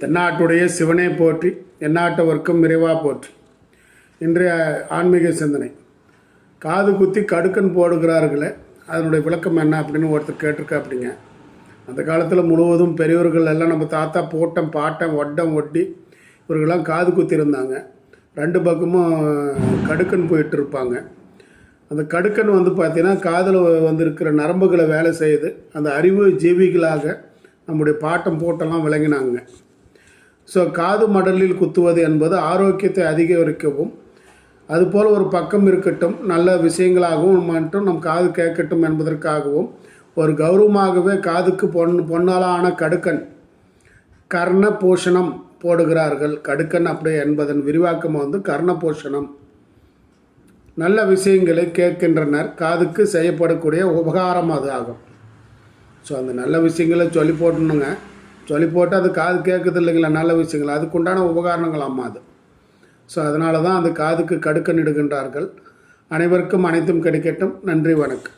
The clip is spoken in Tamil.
தென்னாட்டுடைய சிவனே போற்றி எந்நாட்டவர்க்கும் விரைவா போற்றி. இன்றைய ஆன்மீக சிந்தனை. காது குத்தி கடுக்கன் போடுகிறார்களே அதனுடைய விளக்கம் என்ன அப்படின்னு ஒருத்தர் கேட்டிருக்கா அப்படிங்க அந்த காலத்தில் முழுவதும் பெரியவர்கள் எல்லாம் நம்ம தாத்தா போட்டம் பாட்டம் ஒட்டம் ஒட்டி இவர்களெல்லாம் காது குத்திருந்தாங்க ரெண்டு பக்கமும் கடுக்கன் போயிட்டு இருப்பாங்க அந்த கடுக்கன் வந்து பார்த்திங்கன்னா காதில் வந்து இருக்கிற நரம்புகளை வேலை செய்யுது அந்த அறிவு ஜீவிகளாக நம்முடைய பாட்டம் போட்டெல்லாம் விளங்கினாங்க. ஸோ காது மடலில் குத்துவது என்பது ஆரோக்கியத்தை அதிகரிக்கவும் அதுபோல் ஒரு பக்கம் இருக்கட்டும் நல்ல விஷயங்களாகவும் மட்டும் நம் காது கேட்கட்டும் என்பதற்காகவும் ஒரு கௌரவமாகவே காதுக்கு பொன் பொன்னாலான கடுக்கன் கர்ண பூஷணம் போடுகிறார்கள். கடுக்கன் அப்படி என்பதன் விரிவாக்கம் வந்து கர்ண பூஷணம் நல்ல விஷயங்களை கேட்கின்றனர். காதுக்கு செய்யப்படக்கூடிய உபகாரம் அது ஆகும். ஸோ அந்த நல்ல விஷயங்களை சொல்லி போட்டணுங்க சொல்லி போட்டு அது காது கேட்குது இல்லைங்களா? நல்ல விஷயங்கள். அதுக்குண்டான உபகாரணங்கள் அம்மா அது. ஸோ அதனால தான் அந்த காதுக்கு கடுக்க நிடுகின்றார்கள். அனைவருக்கும் அனைத்தும் கிடைக்கட்டும். நன்றி வணக்கம்.